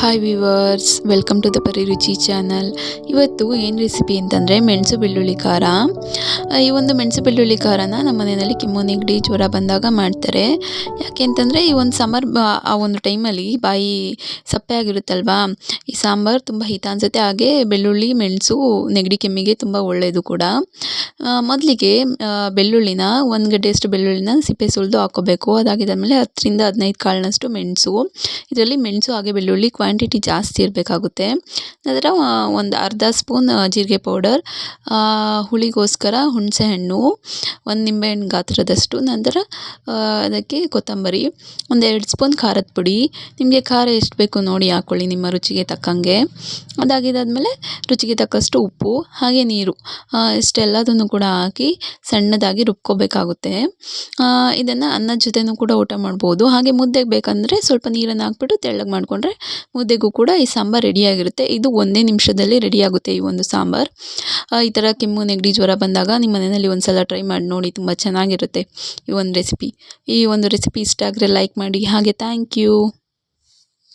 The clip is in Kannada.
Hi viewers welcome to the Pari Ruchi channel ಇವತ್ತು ಏನು ರೆಸಿಪಿ ಅಂತಂದರೆ ಮೆಣಸು ಬೆಳ್ಳುಳ್ಳಿ ಖಾರ ಈ ಒಂದು ಮೆಣಸು ಬೆಳ್ಳುಳ್ಳಿ ಖಾರನ ನಮ್ಮ ಮನೆಯಲ್ಲಿ ಕೆಮ್ಮು ನೆಗಡಿ ಜ್ವರ ಬಂದಾಗ ಮಾಡ್ತಾರೆ ಯಾಕೆ ಅಂತಂದರೆ ಈ ಒಂದು ಸಮರ್ ಆ ಒಂದು ಟೈಮಲ್ಲಿ ಬಾಯಿ ಸಪ್ಪೆ ಆಗಿರುತ್ತಲ್ವಾ ಈ ಸಾಂಬಾರು ತುಂಬ ಹಿತ ಅನಿಸುತ್ತೆ, ಹಾಗೆ ಬೆಳ್ಳುಳ್ಳಿ, ಮೆಣಸು, ನೆಗಡಿ, ಕೆಮ್ಮಿಗೆ ತುಂಬ ಒಳ್ಳೆಯದು ಕೂಡ. ಮೊದಲಿಗೆ ಬೆಳ್ಳುಳ್ಳಿನ, ಒಂದು ಗಡ್ಡೆಯಷ್ಟು ಬೆಳ್ಳುಳ್ಳಿನ ಸಿಪ್ಪೆ ಸುಲಿದು ಹಾಕ್ಕೋಬೇಕು. ಅದಾಗಿದ್ದಾದಮೇಲೆ ಹತ್ತರಿಂದ ಹದಿನೈದು ಕಾಳಿನಷ್ಟು ಮೆಣಸು. ಇದರಲ್ಲಿ ಮೆಣಸು, ಹಾಗೆ ಬೆಳ್ಳುಳ್ಳಿ ಕ್ವಾಂಟಿಟಿ ಜಾಸ್ತಿ ಇರಬೇಕಾಗುತ್ತೆ. ನಂತರ ಒಂದು ಅರ್ಧ ಸ್ಪೂನ್ ಜೀರಿಗೆ ಪೌಡರ್ ಹುಳಿಗೋಸ್ಕರ ಹುಣಸೆಹಣ್ಣು ಒಂದು ನಿಂಬೆಹಣ್ಣು ಗಾತ್ರದಷ್ಟು. ನಂತರ ಅದಕ್ಕೆ ಕೊತ್ತಂಬರಿ, ಒಂದು ಎರಡು ಸ್ಪೂನ್ ಖಾರದ ಪುಡಿ. ನಿಮಗೆ ಖಾರ ಎಷ್ಟು ಬೇಕು ನೋಡಿ ಹಾಕ್ಕೊಳ್ಳಿ ನಿಮ್ಮ ರುಚಿಗೆ ತಕ್ಕಂಗೆ. ಅದಾಗಿದ್ದಾದಮೇಲೆ ರುಚಿಗೆ ತಕ್ಕಷ್ಟು ಉಪ್ಪು, ಹಾಗೆ ನೀರು. ಇಷ್ಟೆಲ್ಲದನ್ನು ಕೂಡ ಹಾಕಿ ಸಣ್ಣದಾಗಿ ರುಬ್ಕೋಬೇಕಾಗುತ್ತೆ. ಇದನ್ನು ಅನ್ನದ ಜೊತೆನೂ ಕೂಡ ಊಟ ಮಾಡ್ಬೋದು. ಹಾಗೆ ಮುದ್ದೆಗೆ ಬೇಕಂದರೆ ಸ್ವಲ್ಪ ನೀರನ್ನು ಹಾಕ್ಬಿಟ್ಟು ತೆಳ್ಳಗೆ ಮಾಡಿಕೊಂಡ್ರೆ ಮುದ್ದೆಗೂ ಕೂಡ ಈ ಸಾಂಬಾರು ರೆಡಿಯಾಗಿರುತ್ತೆ. ಇದು ಒಂದೇ ನಿಮಿಷದಲ್ಲಿ ರೆಡಿಯಾಗುತ್ತೆ ಈ ಒಂದು ಸಾಂಬಾರು. ಈ ಥರ ಕೆಮ್ಮು, ನೆಗಡಿ, ಜ್ವರ ಬಂದಾಗ ನಿಮ್ಮ ಮನೆಯಲ್ಲಿ ಒಂದು ಸಲ ಟ್ರೈ ಮಾಡಿ ನೋಡಿ, ತುಂಬ ಚೆನ್ನಾಗಿರುತ್ತೆ ಈ ಒಂದು ರೆಸಿಪಿ. ಈ ಒಂದು ರೆಸಿಪಿ ಇಷ್ಟ ಆದರೆ ಲೈಕ್ ಮಾಡಿ. ಹಾಗೆ ಥ್ಯಾಂಕ್ ಯು.